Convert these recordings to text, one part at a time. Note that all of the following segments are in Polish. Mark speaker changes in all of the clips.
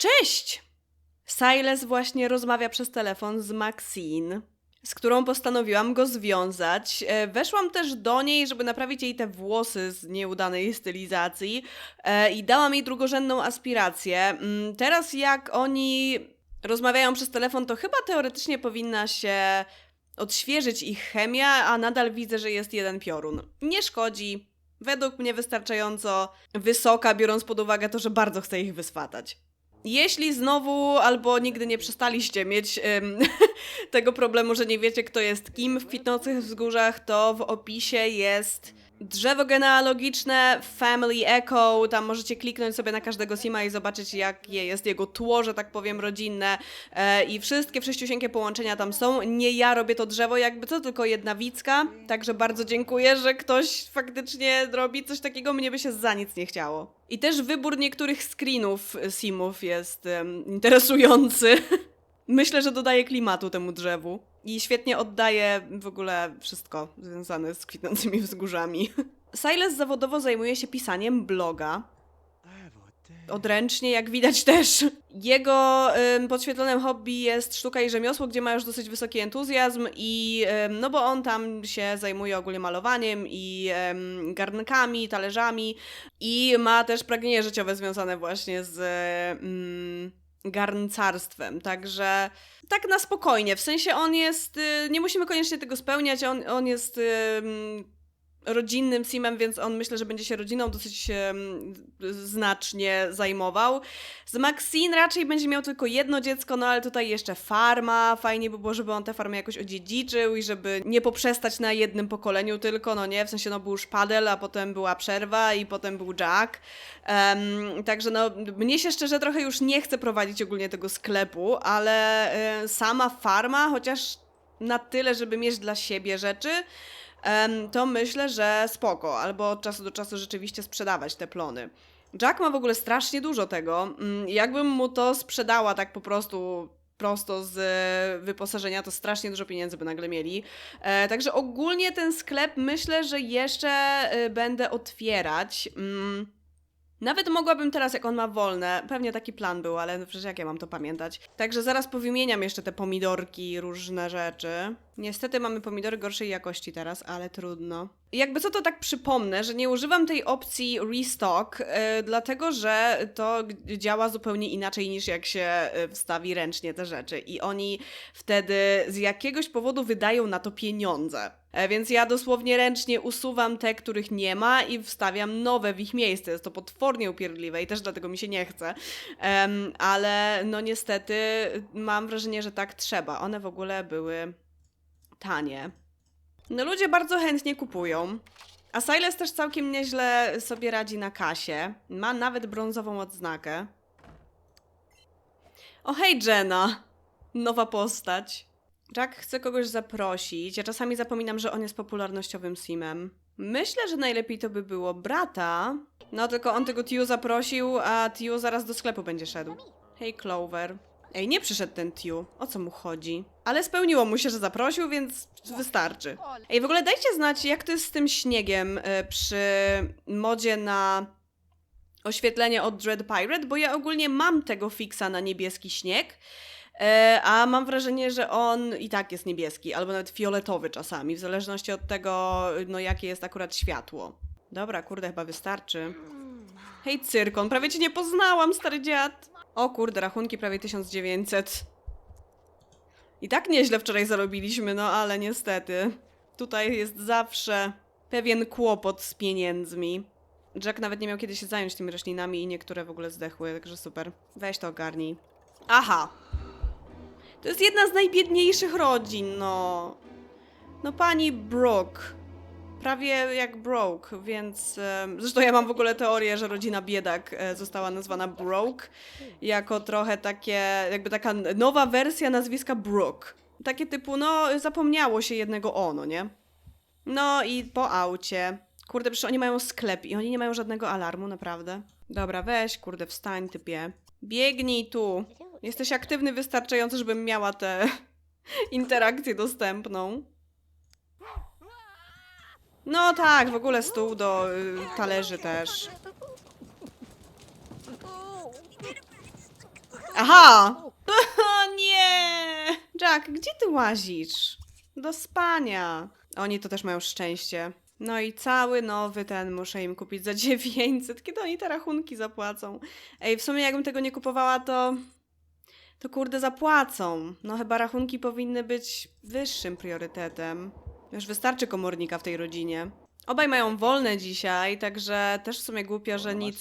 Speaker 1: Cześć! Silas właśnie rozmawia przez telefon z Maxine, z którą postanowiłam go związać. E, Weszłam też do niej, żeby naprawić jej te włosy z nieudanej stylizacji e, i dałam jej drugorzędną aspirację. Mm, Teraz jak oni rozmawiają przez telefon, to chyba teoretycznie powinna się odświeżyć ich chemia, a nadal widzę, że jest jeden piorun. Nie szkodzi. Według mnie wystarczająco wysoka, biorąc pod uwagę to, że bardzo chcę ich wyswatać. Jeśli znowu albo nigdy nie przestaliście mieć em, tego problemu, że nie wiecie, kto jest kim w kwitnących wzgórzach, to w opisie jest drzewo genealogiczne, Family Echo. Tam możecie kliknąć sobie na każdego Sima i zobaczyć, jakie jest jego tło, że tak powiem, rodzinne. E, I wszystkie wszyściusieńkie połączenia tam są. Nie ja robię to drzewo, jakby to tylko jedna wicka. Także bardzo dziękuję, że ktoś faktycznie robi coś takiego. Mnie by się za nic nie chciało. I też wybór niektórych screenów Simów jest interesujący. Myślę, że dodaje klimatu temu drzewu. I świetnie oddaje w ogóle wszystko związane z kwitnącymi wzgórzami. Silas zawodowo zajmuje się pisaniem bloga. Odręcznie, jak widać też. Jego ym, podświetlonym hobby jest sztuka i rzemiosło, gdzie ma już dosyć wysoki entuzjazm i ym, no bo on tam się zajmuje ogólnie malowaniem i ym, garnkami, talerzami i ma też pragnienie życiowe związane właśnie z garncarstwem, także tak na spokojnie, w sensie on jest, y, nie musimy koniecznie tego spełniać, on, on jest rodzinnym simem, więc on myślę, że będzie się rodziną dosyć znacznie zajmował. Z Maxine raczej będzie miał tylko jedno dziecko, no ale tutaj jeszcze farma. Fajnie by było, żeby on tę farmę jakoś odziedziczył i żeby nie poprzestać na jednym pokoleniu tylko, no nie, w sensie no był szpadel, a potem była przerwa i potem był Jack. Em, także no, mnie się szczerze trochę już nie chce prowadzić ogólnie tego sklepu, ale e, sama farma, chociaż na tyle, żeby mieć dla siebie rzeczy, to myślę, że spoko. Albo od czasu do czasu rzeczywiście sprzedawać te plony. Jack ma w ogóle strasznie dużo tego. Mm, Jakbym mu to sprzedała tak po prostu prosto z e, wyposażenia, to strasznie dużo pieniędzy by nagle mieli. E, także ogólnie ten sklep myślę, że jeszcze e, będę otwierać. Mm. Nawet mogłabym teraz, jak on ma wolne, pewnie taki plan był, ale przecież jak ja mam to pamiętać. Także zaraz powymieniam jeszcze te pomidorki, różne rzeczy. Niestety mamy pomidory gorszej jakości teraz, ale trudno. Jakby co to tak przypomnę, że nie używam tej opcji restock, yy, dlatego że to działa zupełnie inaczej niż jak się yy, wstawi ręcznie te rzeczy. I oni wtedy z jakiegoś powodu wydają na to pieniądze. E, Więc ja dosłownie ręcznie usuwam te, których nie ma i wstawiam nowe w ich miejsce. Jest to potwornie upierdliwe i też dlatego mi się nie chce. Em, ale no niestety mam wrażenie, że tak trzeba. One w ogóle były tanie. No ludzie bardzo chętnie kupują. A Silas też całkiem nieźle sobie radzi na kasie. Ma nawet brązową odznakę. O hej Jenna! Nowa postać. Jack chce kogoś zaprosić. Ja czasami zapominam, że on jest popularnościowym simem. Myślę, że najlepiej to by było brata. No tylko on tego Tiu zaprosił, a Tiu zaraz do sklepu będzie szedł. Hej Clover. Ej, nie przyszedł ten Tiu. O co mu chodzi? Ale spełniło mu się, że zaprosił, więc wystarczy. Ej, w ogóle dajcie znać, jak to jest z tym śniegiem y, przy modzie na oświetlenie od Dread Pirate, bo ja ogólnie mam tego fixa na niebieski śnieg, e, a mam wrażenie, że on i tak jest niebieski, albo nawet fioletowy czasami, w zależności od tego, no jakie jest akurat światło. Dobra, kurde, chyba wystarczy. Hej, Cyrkon, prawie cię nie poznałam, stary dziad. O kurde, rachunki prawie 1900. I tak nieźle wczoraj zarobiliśmy, no ale niestety. Tutaj jest zawsze pewien kłopot z pieniędzmi. Jack nawet nie miał kiedy się zająć tymi roślinami i niektóre w ogóle zdechły, także super. Weź to ogarnij. Aha! To jest jedna z najbiedniejszych rodzin, no. No pani Brooke. Prawie jak Broke, więc... zresztą ja mam w ogóle teorię, że rodzina biedak e, została nazwana Broke jako trochę takie, jakby taka nowa wersja nazwiska Brooke. Takie typu, no zapomniało się jednego ono, nie? No i po aucie. Kurde, przecież oni mają sklep i oni nie mają żadnego alarmu, naprawdę. Dobra, weź, kurde, wstań, typie. Biegnij tu. Jesteś aktywny wystarczająco, żebym miała tę interakcję dostępną. No tak, w ogóle stół do y, talerzy też. Aha! Nie! Jack, gdzie ty łazisz? Do spania. Oni to też mają szczęście. No i cały nowy ten muszę im kupić za 900. Kiedy oni te rachunki zapłacą? Ej, w sumie jakbym tego nie kupowała, to... To kurde zapłacą. No chyba rachunki powinny być wyższym priorytetem. Już wystarczy komornika w tej rodzinie. Obaj mają wolne dzisiaj, także też w sumie głupio, że nic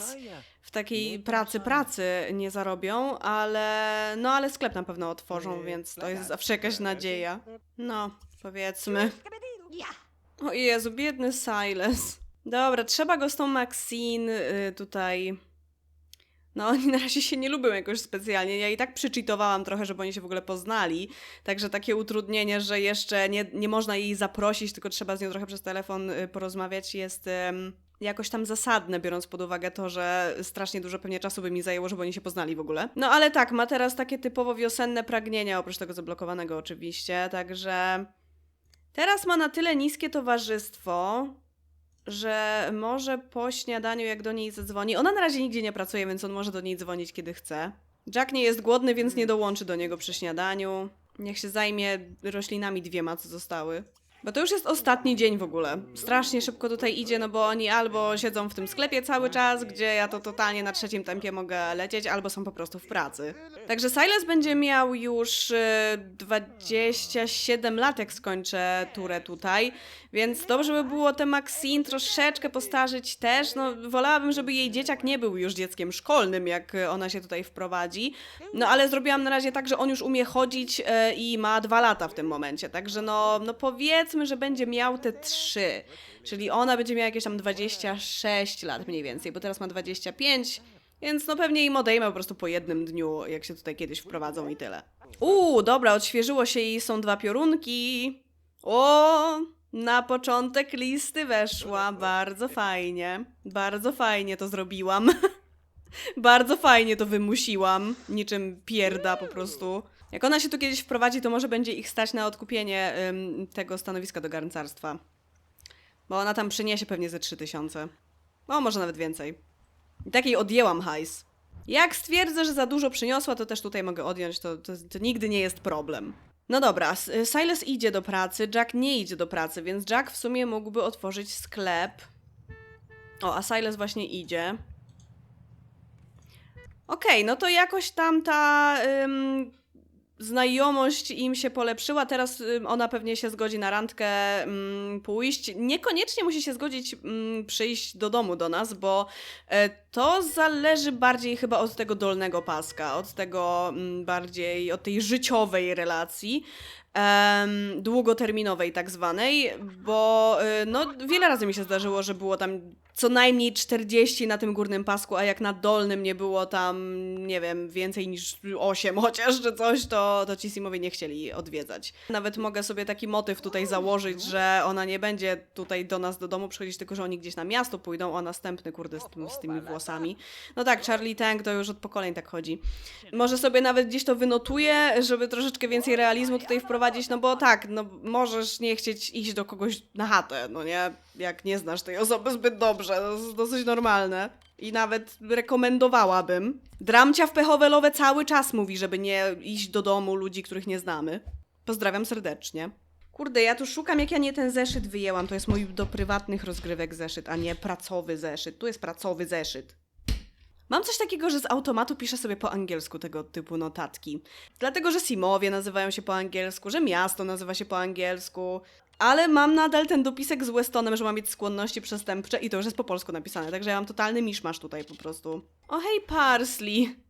Speaker 1: w takiej pracy pracy nie zarobią, ale no ale sklep na pewno otworzą, więc to jest zawsze jakaś nadzieja. No, powiedzmy. O Jezu, biedny Silas. Dobra, trzeba go z tą Maxine y, tutaj... No, oni na razie się nie lubią jakoś specjalnie. Ja i tak przyczytowałam trochę, żeby oni się w ogóle poznali. Także takie utrudnienie, że jeszcze nie, nie można jej zaprosić, tylko trzeba z nią trochę przez telefon y, porozmawiać, jest jakoś tam zasadne, biorąc pod uwagę to, że strasznie dużo pewnie czasu by mi zajęło, żeby oni się poznali w ogóle. No ale tak, ma teraz takie typowo wiosenne pragnienia, oprócz tego zablokowanego oczywiście, także teraz ma na tyle niskie towarzystwo, że może po śniadaniu, jak do niej zadzwoni. Ona na razie nigdzie nie pracuje, więc on może do niej dzwonić, kiedy chce. Jack nie jest głodny, więc nie dołączy do niego przy śniadaniu. Niech się zajmie roślinami dwiema, co zostały. Bo to już jest ostatni dzień w ogóle. Strasznie szybko tutaj idzie, no bo oni albo siedzą w tym sklepie cały czas, gdzie ja to totalnie na trzecim tempie mogę lecieć, albo są po prostu w pracy. Także Silas będzie miał już e, 27 lat, jak skończę turę tutaj, więc dobrze by było tę Maxine troszeczkę postarzyć też. No, wolałabym, żeby jej dzieciak nie był już dzieckiem szkolnym, jak ona się tutaj wprowadzi. No, ale zrobiłam na razie tak, że on już umie chodzić e, i ma dwa lata w tym momencie. Także no, no powiedzmy, że będzie miał te trzy. Czyli ona będzie miała jakieś tam 26 lat mniej więcej, bo teraz ma 25. Więc no pewnie im odejmę po prostu po jednym dniu, jak się tutaj kiedyś wprowadzą i tyle. Uuu, dobra, odświeżyło się i są dwa piorunki. O, na początek listy weszła. Bardzo fajnie. Bardzo fajnie to zrobiłam. Bardzo fajnie to wymusiłam. Niczym pierda po prostu. Jak ona się tu kiedyś wprowadzi, to może będzie ich stać na odkupienie ym, tego stanowiska do garncarstwa. Bo ona tam przyniesie pewnie ze 3000. O, może nawet więcej. I takiej odjęłam hajs. Jak stwierdzę, że za dużo przyniosła, to też tutaj mogę odjąć, to, to, to nigdy nie jest problem. No dobra, S- Silas idzie do pracy, Jack nie idzie do pracy, więc Jack w sumie mógłby otworzyć sklep. O, a Silas właśnie idzie. Okej, no to jakoś tam ta ym, znajomość im się polepszyła. Teraz ona pewnie się zgodzi na randkę pójść. Niekoniecznie musi się zgodzić przyjść do domu do nas, bo e, to zależy bardziej chyba od tego dolnego paska, od tego mm, bardziej, od tej życiowej relacji. długoterminowej tak zwanej, bo y, no wiele razy mi się zdarzyło, że było tam co najmniej 40 na tym górnym pasku, a jak na dolnym nie było tam, nie wiem, więcej niż 8 chociaż czy coś, to, to ci Simowie nie chcieli odwiedzać. Nawet mogę sobie taki motyw tutaj założyć, że ona nie będzie tutaj do nas do domu przychodzić, tylko że oni gdzieś na miasto pójdą, a następny kurde z, z tymi włosami. No tak, Charlie Tank to już od pokoleń tak chodzi. Może sobie nawet gdzieś to wynotuję, żeby troszeczkę więcej realizmu tutaj wprowadzić, no bo tak, no możesz nie chcieć iść do kogoś na chatę, no nie? Jak nie znasz tej osoby zbyt dobrze, to jest dosyć normalne. I nawet rekomendowałabym. Dramcia w Pechowelowe cały czas mówi, żeby nie iść do domu ludzi, których nie znamy. Pozdrawiam serdecznie. Kurde, ja tu szukam, jak ja nie ten zeszyt wyjęłam. To jest mój do prywatnych rozgrywek zeszyt, a nie pracowy zeszyt. Tu jest pracowy zeszyt. Mam coś takiego, że z automatu piszę sobie po angielsku tego typu notatki. Dlatego, że Simowie nazywają się po angielsku, że miasto nazywa się po angielsku. Ale mam nadal ten dopisek z Westonem, że mam mieć skłonności przestępcze i to już jest po polsku napisane, także ja mam totalny miszmasz tutaj po prostu. O hej, Parsley!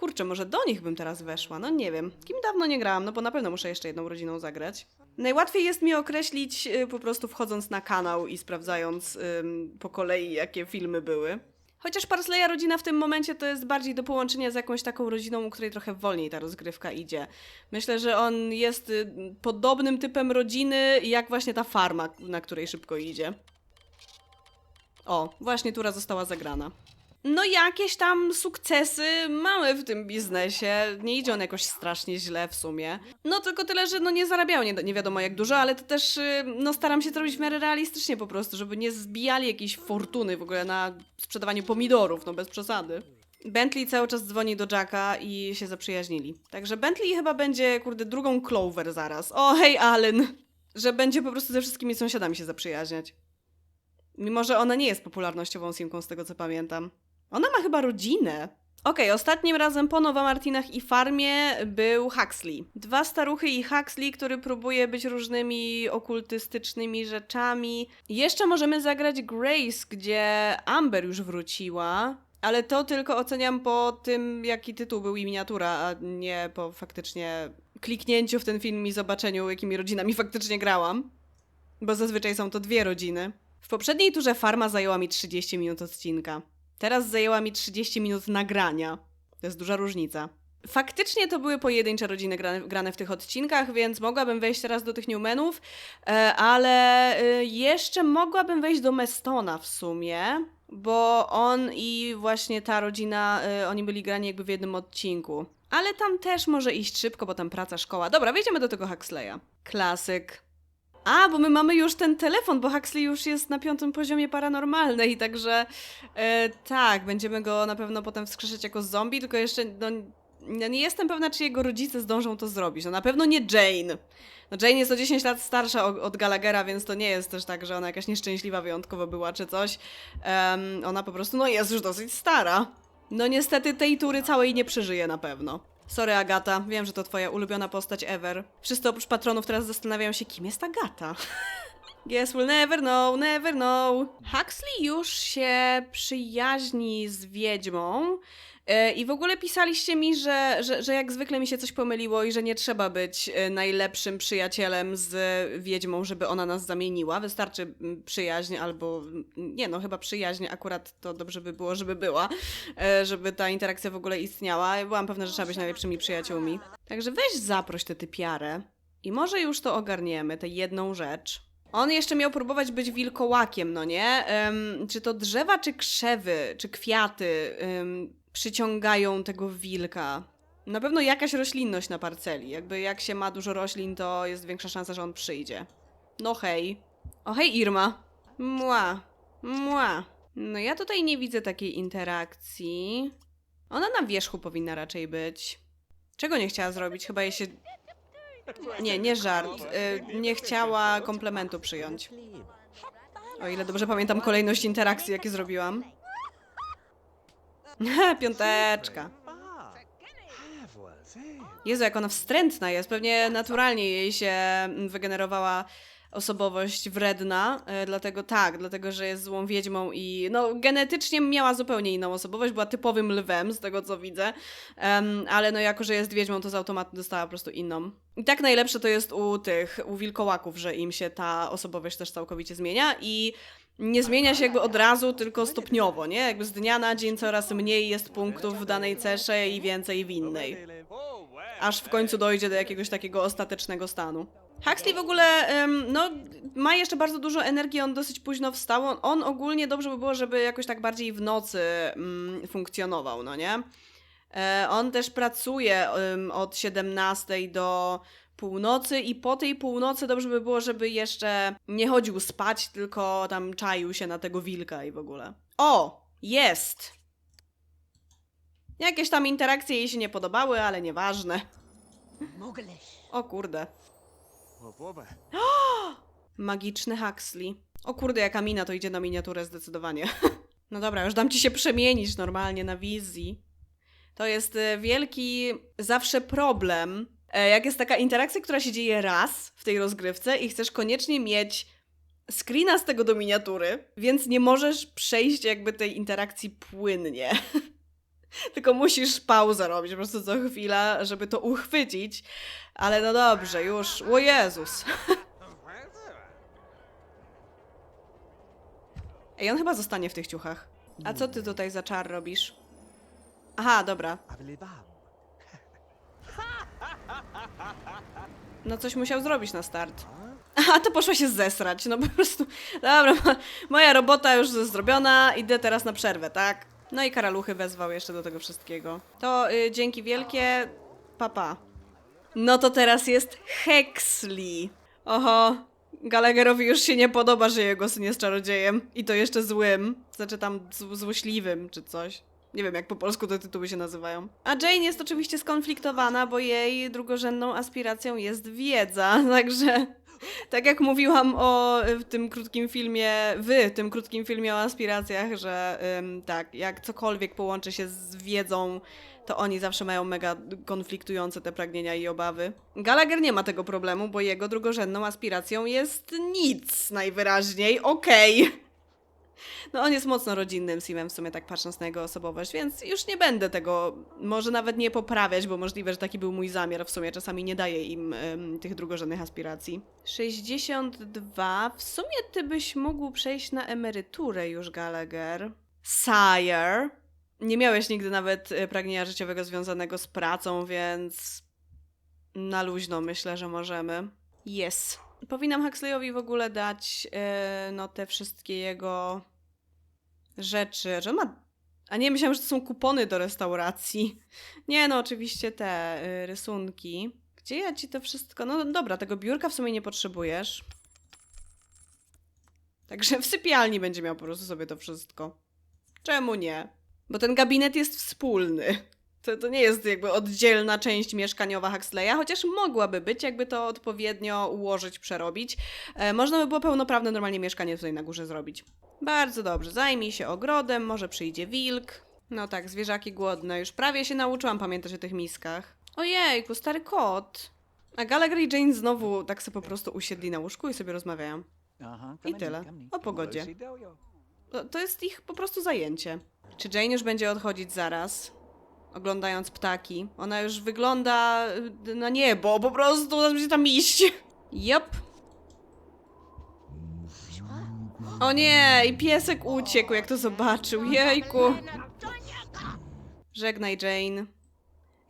Speaker 1: Kurczę, może do nich bym teraz weszła, no nie wiem. Kim dawno nie grałam, no bo na pewno muszę jeszcze jedną rodziną zagrać. Najłatwiej jest mi określić y, po prostu wchodząc na kanał i sprawdzając ym, po kolei, jakie filmy były. Chociaż Parsleya rodzina w tym momencie to jest bardziej do połączenia z jakąś taką rodziną, u której trochę wolniej ta rozgrywka idzie. Myślę, że on jest y, podobnym typem rodziny, jak właśnie ta farma, na której szybko idzie. O, właśnie tura została zagrana. No jakieś tam sukcesy mamy w tym biznesie. Nie idzie on jakoś strasznie źle w sumie. No tylko tyle, że no nie zarabiają nie, nie wiadomo jak dużo, ale to też y, no staram się to robić w miarę realistycznie po prostu, żeby nie zbijali jakiejś fortuny w ogóle na sprzedawaniu pomidorów, no bez przesady. Bentley cały czas dzwoni do Jacka i się zaprzyjaźnili. Także Bentley chyba będzie, kurde, drugą Clover zaraz. O, hej, Allen! Że będzie po prostu ze wszystkimi sąsiadami się zaprzyjaźniać. Mimo, że ona nie jest popularnościową simką, z tego co pamiętam. Ona ma chyba rodzinę. Okej, ostatnim razem po Nowa Martinach i farmie był Huxley. Dwa staruchy i Huxley, który próbuje być różnymi okultystycznymi rzeczami. Jeszcze możemy zagrać Grace, gdzie Amber już wróciła. Ale to tylko oceniam po tym, jaki tytuł był i miniatura, a nie po faktycznie kliknięciu w ten film i zobaczeniu, jakimi rodzinami faktycznie grałam. Bo zazwyczaj są to dwie rodziny. W poprzedniej turze farma zajęła mi 30 minut odcinka. Teraz zajęła mi 30 minut nagrania. To jest duża różnica. Faktycznie to były pojedyncze rodziny grane, grane w tych odcinkach, więc mogłabym wejść teraz do tych Newmanów, e, ale e, jeszcze mogłabym wejść do Mestona w sumie, bo on i właśnie ta rodzina, e, oni byli grani jakby w jednym odcinku. Ale tam też może iść szybko, bo tam praca, szkoła. Dobra, wejdziemy do tego Huxleya. Klasyk. A, bo my mamy już ten telefon, bo Huxley już jest na piątym poziomie paranormalnej, także e, tak, będziemy go na pewno potem wskrzeszać jako zombie, tylko jeszcze no, nie jestem pewna, czy jego rodzice zdążą to zrobić. No na pewno nie Jane. No Jane jest o 10 lat starsza od, Gallaghera, więc to nie jest też tak, że ona jakaś nieszczęśliwa wyjątkowo była czy coś. Em, ona po prostu, no jest już dosyć stara. No niestety tej tury całej nie przeżyje na pewno. Sorry Agata, wiem, że to twoja ulubiona postać ever. Wszyscy oprócz patronów teraz zastanawiają się, kim jest Agata. Guess we'll never know, never know. Huxley już się przyjaźni z wiedźmą. e, I w ogóle pisaliście mi, że, że, że jak zwykle mi się coś pomyliło i że nie trzeba być e, najlepszym przyjacielem z wiedźmą, żeby ona nas zamieniła. Wystarczy mm, przyjaźń albo. mm, Nie no, chyba przyjaźń akurat to dobrze by było, żeby była, e, żeby ta interakcja w ogóle istniała. Byłam pewna, że trzeba być najlepszymi przyjaciółmi. Także weź zaproś tę typiarę i może już to ogarniemy, tę jedną rzecz. On jeszcze miał próbować być wilkołakiem, no nie? Em, czy to drzewa, czy krzewy, czy kwiaty em, przyciągają tego wilka? Na pewno jakaś roślinność na parceli. Jakby jak się ma dużo roślin, to jest większa szansa, że on przyjdzie. No hej. O hej Irma. Mła. Mła. No ja tutaj nie widzę takiej interakcji. Ona na wierzchu powinna raczej być. Czego nie chciała zrobić? Chyba jej się... Nie, nie żart. Y, nie chciała komplementu przyjąć. O ile dobrze pamiętam kolejność interakcji, jakie zrobiłam. Piąteczka. Jezu, jak ona wstrętna jest. Pewnie naturalnie jej się wygenerowała osobowość wredna, e, dlatego tak, dlatego że jest złą wiedźmą i no genetycznie miała zupełnie inną osobowość, była typowym lwem z tego co widzę, Em, ale no jako, że jest wiedźmą, to z automatu dostała po prostu inną. I tak najlepsze to jest u tych, u wilkołaków, że im się ta osobowość też całkowicie zmienia i nie zmienia się jakby od razu, tylko stopniowo, nie? Jakby z dnia na dzień coraz mniej jest punktów w danej cesze i więcej w innej aż w końcu dojdzie do jakiegoś takiego ostatecznego stanu. Huxley w ogóle no, ma jeszcze bardzo dużo energii, on dosyć późno wstał. On, on ogólnie dobrze by było, żeby jakoś tak bardziej w nocy mm, funkcjonował, no nie? E, on też pracuje od 17 do północy i po tej północy dobrze by było, żeby jeszcze nie chodził spać, tylko tam czaił się na tego wilka i w ogóle. O! Jest! Jakieś tam interakcje jej się nie podobały, ale nieważne. O kurde. Magiczny Huxley. O kurde, jaka mina, to idzie na miniaturę zdecydowanie. No dobra, już dam ci się przemienić normalnie na wizji. To jest e, wielki zawsze problem, e, jak jest taka interakcja, która się dzieje raz w tej rozgrywce i chcesz koniecznie mieć screena z tego do miniatury, więc nie możesz przejść jakby tej interakcji płynnie. Tylko musisz pauzę robić po prostu co chwila, żeby to uchwycić. Ale no dobrze, już. O Jezus. Ej, on chyba zostanie w tych ciuchach. A co ty tutaj za czar robisz? Aha, dobra. No coś musiał zrobić na start. A to poszła się zesrać, no po prostu. Dobra, mo- moja robota już zrobiona, idę teraz na przerwę, tak? No i karaluchy wezwał jeszcze do tego wszystkiego. To y, dzięki wielkie, papa. No to teraz jest Hexley. Oho, Gallagherowi już się nie podoba, że jego syn jest czarodziejem. I to jeszcze złym. Znaczy tam z- złośliwym czy coś. Nie wiem, jak po polsku te tytuły się nazywają. A Jane jest oczywiście skonfliktowana, bo jej drugorzędną aspiracją jest wiedza, także tak jak mówiłam o y, w tym krótkim filmie, w tym krótkim filmie o aspiracjach, że ym, tak, jak cokolwiek połączy się z wiedzą, to oni zawsze mają mega konfliktujące te pragnienia i obawy. Gallagher nie ma tego problemu, bo jego drugorzędną aspiracją jest nic najwyraźniej, okej. No on jest mocno rodzinnym simem w sumie tak patrząc na jego osobowość, więc już nie będę tego może nawet nie poprawiać, bo możliwe, że taki był mój zamiar w sumie. Czasami nie daję im em, tych drugorzędnych aspiracji. 62. W sumie ty byś mógł przejść na emeryturę już, Gallagher. Sire. Nie miałeś nigdy nawet e, pragnienia życiowego związanego z pracą, więc na luźno myślę, że możemy. Yes. Powinnam Huxleyowi w ogóle dać e, no te wszystkie jego rzeczy, że on ma... A nie, myślałam, że to są kupony do restauracji. Nie, no oczywiście te y, rysunki. Gdzie ja ci to wszystko... No dobra, tego biurka w sumie nie potrzebujesz. Także w sypialni będzie miał po prostu sobie to wszystko. Czemu nie? Bo ten gabinet jest wspólny. To, to nie jest jakby oddzielna część mieszkaniowa Huxleya, chociaż mogłaby być, jakby to odpowiednio ułożyć, przerobić. E, można by było pełnoprawne normalnie mieszkanie tutaj na górze zrobić. Bardzo dobrze, zajmij się ogrodem, może przyjdzie wilk. No tak, zwierzaki głodne, już prawie się nauczyłam pamiętać o tych miskach. Ojejku, stary kot. A Gallagher i Jane znowu tak sobie po prostu usiedli na łóżku i sobie rozmawiają. I tyle. O pogodzie. To- To jest ich po prostu zajęcie. Czy Jane już będzie odchodzić zaraz? Oglądając ptaki. Ona już wygląda y, na niebo, po prostu będzie tam iść. Jop. O nie, i piesek uciekł, jak to zobaczył. Jejku. Żegnaj, Jane.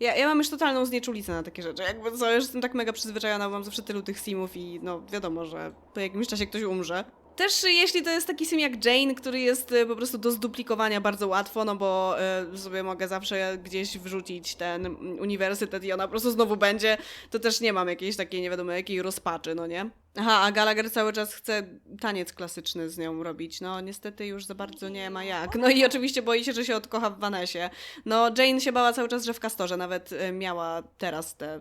Speaker 1: Ja, ja mam już totalną znieczulicę na takie rzeczy. Jakby co, już jestem tak mega przyzwyczajona, bo mam zawsze tylu tych simów i no wiadomo, że po jakimś czasie ktoś umrze. Też jeśli to jest taki sim jak Jane, który jest y, po prostu do zduplikowania bardzo łatwo, no bo y, sobie mogę zawsze gdzieś wrzucić ten uniwersytet i ona po prostu znowu będzie, to też nie mam jakiejś takiej nie wiadomo jakiej rozpaczy, no nie? Aha, a Gallagher cały czas chce taniec klasyczny z nią robić. No niestety już za bardzo nie ma jak. No i oczywiście boi się, że się odkocha w Vanessie. No Jane się bała cały czas, że w Castorze nawet y, miała teraz te,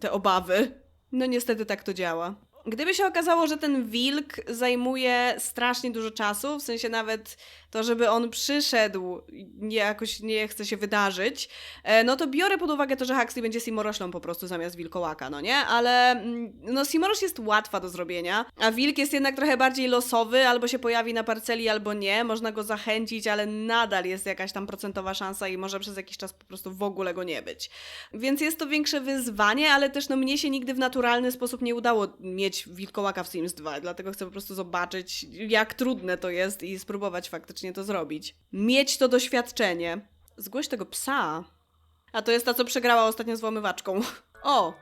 Speaker 1: te obawy. No niestety tak to działa. Gdyby się okazało, że ten wilk zajmuje strasznie dużo czasu, w sensie nawet to, żeby on przyszedł, nie, jakoś nie chce się wydarzyć, e, no to biorę pod uwagę to, że Huxley będzie Simoroślą po prostu zamiast wilkołaka, no nie? Ale mm, no Simoroś jest łatwa do zrobienia, a wilk jest jednak trochę bardziej losowy, albo się pojawi na parceli, albo nie. Można go zachęcić, ale nadal jest jakaś tam procentowa szansa i może przez jakiś czas po prostu w ogóle go nie być. Więc jest to większe wyzwanie, ale też no mnie się nigdy w naturalny sposób nie udało mieć wilkołaka w Sims 2, dlatego chcę po prostu zobaczyć, jak trudne to jest i spróbować faktycznie to zrobić. Mieć to doświadczenie. Zgłoś tego psa. A to jest ta, co przegrała ostatnio z włamywaczką. O!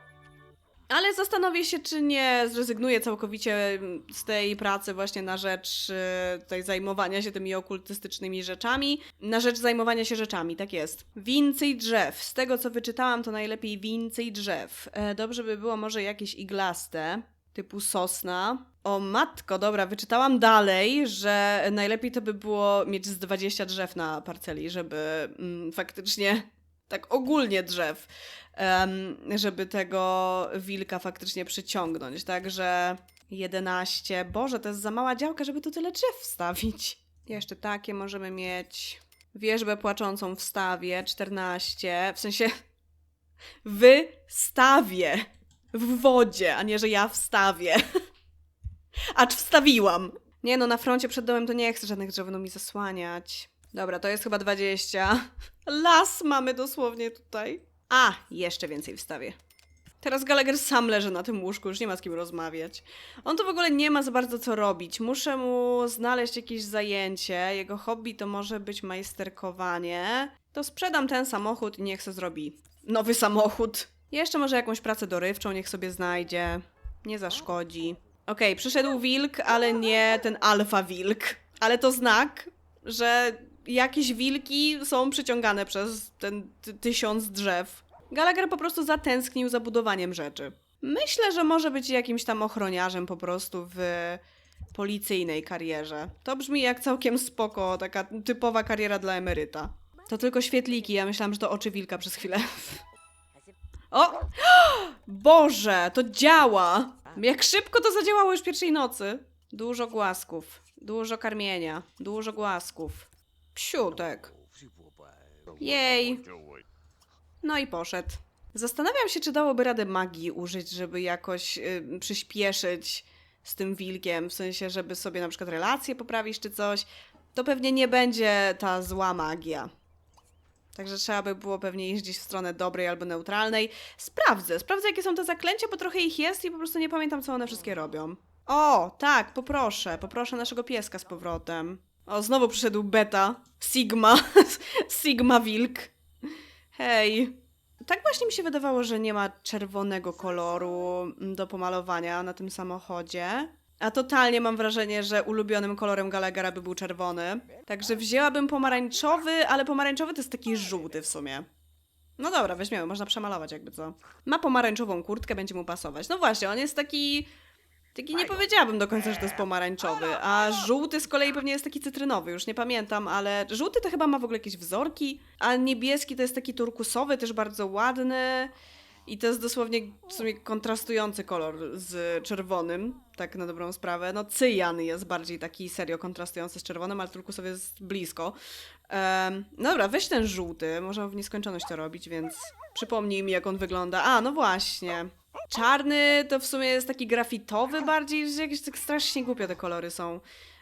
Speaker 1: Ale zastanowię się, czy nie zrezygnuję całkowicie z tej pracy właśnie na rzecz y, tutaj zajmowania się tymi okultystycznymi rzeczami. Na rzecz zajmowania się rzeczami, tak jest. Więcej drzew. Z tego, co wyczytałam, to najlepiej więcej drzew. E, dobrze by było może jakieś iglaste, typu sosna. O matko, dobra, wyczytałam dalej, że najlepiej to by było mieć z 20 drzew na parceli, żeby mm, faktycznie tak ogólnie drzew, em, żeby tego wilka faktycznie przyciągnąć. Także 11. Boże, to jest za mała działka, żeby tu tyle drzew wstawić. Jeszcze takie możemy mieć. Wierzbę płaczącą w stawie 14. W sensie w stawie. W wodzie, a nie, że ja wstawię. Acz wstawiłam. Nie no, na froncie przed domem to nie chcę żadnych drzew mi zasłaniać. Dobra, to jest chyba 20. Las mamy dosłownie tutaj. A, jeszcze więcej wstawię. Teraz Gallagher sam leży na tym łóżku, już nie ma z kim rozmawiać. On to w ogóle nie ma za bardzo co robić. Muszę mu znaleźć jakieś zajęcie. Jego hobby to może być majsterkowanie. To sprzedam ten samochód i niech se zrobi nowy samochód. Jeszcze może jakąś pracę dorywczą niech sobie znajdzie. Nie zaszkodzi. Okej, przyszedł wilk, ale nie ten alfa wilk. Ale to znak, że jakieś wilki są przyciągane przez ten ty- tysiąc drzew. Gallagher po prostu zatęsknił za budowaniem rzeczy. Myślę, że może być jakimś tam ochroniarzem po prostu w policyjnej karierze. To brzmi jak całkiem spoko, taka typowa kariera dla emeryta. To tylko świetliki, ja myślałam, że to oczy wilka przez chwilę. O! Boże, to działa! Jak szybko to zadziałało już pierwszej nocy. Dużo głasków, dużo karmienia, dużo głasków. Psiutek. Jej. No i poszedł. Zastanawiam się, czy dałoby radę magii użyć, żeby jakoś y, przyspieszyć z tym wilkiem, w sensie, żeby sobie na przykład relacje poprawić czy coś. To pewnie nie będzie ta zła magia. Także trzeba by było pewnie iść gdzieś w stronę dobrej albo neutralnej. Sprawdzę, sprawdzę jakie są te zaklęcia, bo trochę ich jest i po prostu nie pamiętam, co one wszystkie robią. O, tak, poproszę, poproszę naszego pieska z powrotem. O, znowu przyszedł beta. Sigma. Sigma wilk. Hej. Tak właśnie mi się wydawało, że nie ma czerwonego koloru do pomalowania na tym samochodzie. A totalnie mam wrażenie, że ulubionym kolorem Gallaghera by był czerwony. Także wzięłabym pomarańczowy, ale pomarańczowy to jest taki żółty w sumie. No dobra, weźmiemy, można przemalować jakby co. Ma pomarańczową kurtkę, będzie mu pasować. No właśnie, on jest taki... Taki nie powiedziałabym do końca, że to jest pomarańczowy, a żółty z kolei pewnie jest taki cytrynowy, już nie pamiętam, ale żółty to chyba ma w ogóle jakieś wzorki, a niebieski to jest taki turkusowy, też bardzo ładny i to jest dosłownie w sumie kontrastujący kolor z czerwonym, tak na dobrą sprawę. No cyjan jest bardziej taki serio kontrastujący z czerwonym, ale turkusowy jest blisko. Em, no dobra, weź ten żółty, można w nieskończoność to robić, więc przypomnij mi jak on wygląda. A, no właśnie. Czarny to w sumie jest taki grafitowy bardziej, że jakieś tak strasznie głupio te kolory są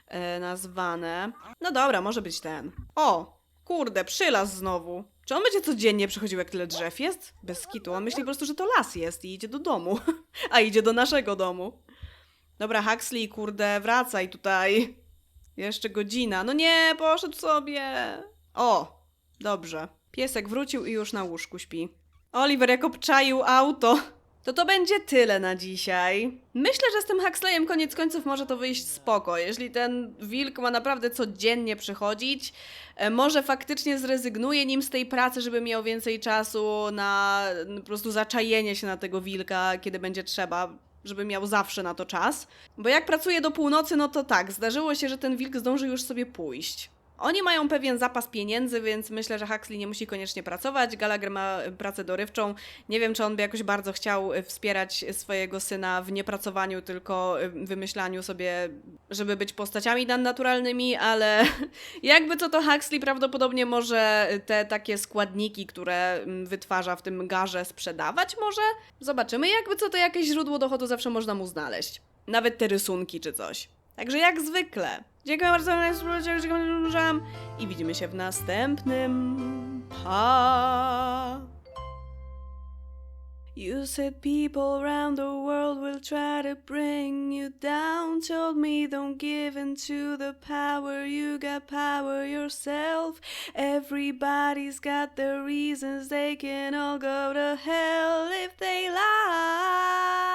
Speaker 1: e, nazwane. No dobra, może być ten. O, kurde, przylas znowu. Czy on będzie codziennie przychodził jak tyle drzew jest? Bez kitu, on myśli po prostu, że to las jest i idzie do domu. A idzie do naszego domu. Dobra, Huxley, kurde, wracaj tutaj. Jeszcze godzina. No nie, poszedł sobie. O, dobrze. Piesek wrócił i już na łóżku śpi. Oliver jak obczaił auto. To to będzie tyle na dzisiaj. Myślę, że z tym Huxleyem koniec końców może to wyjść spoko. Jeśli ten wilk ma naprawdę codziennie przychodzić, e, może faktycznie zrezygnuje nim z tej pracy, żeby miał więcej czasu na n- po prostu zaczajenie się na tego wilka, kiedy będzie trzeba, żeby miał zawsze na to czas. Bo jak pracuje do północy, no to tak, zdarzyło się, że ten wilk zdąży już sobie pójść. Oni mają pewien zapas pieniędzy, więc myślę, że Huxley nie musi koniecznie pracować. Gallagher ma pracę dorywczą. Nie wiem, czy on by jakoś bardzo chciał y, wspierać swojego syna w niepracowaniu, tylko y, wymyślaniu sobie, żeby być postaciami nadnaturalnymi, ale jakby co to Huxley prawdopodobnie może te takie składniki, które mm, wytwarza w tym garze sprzedawać może? Zobaczymy. Jakby co to jakieś źródło dochodu zawsze można mu znaleźć. Nawet te rysunki czy coś. Także jak zwykle. Dziękuję bardzo i widzimy się w następnym. Pa! You said people around the world will try to bring you down. Told me don't give in to the power, you got power yourself. Everybody's got their reasons, they can all go to hell if they lie.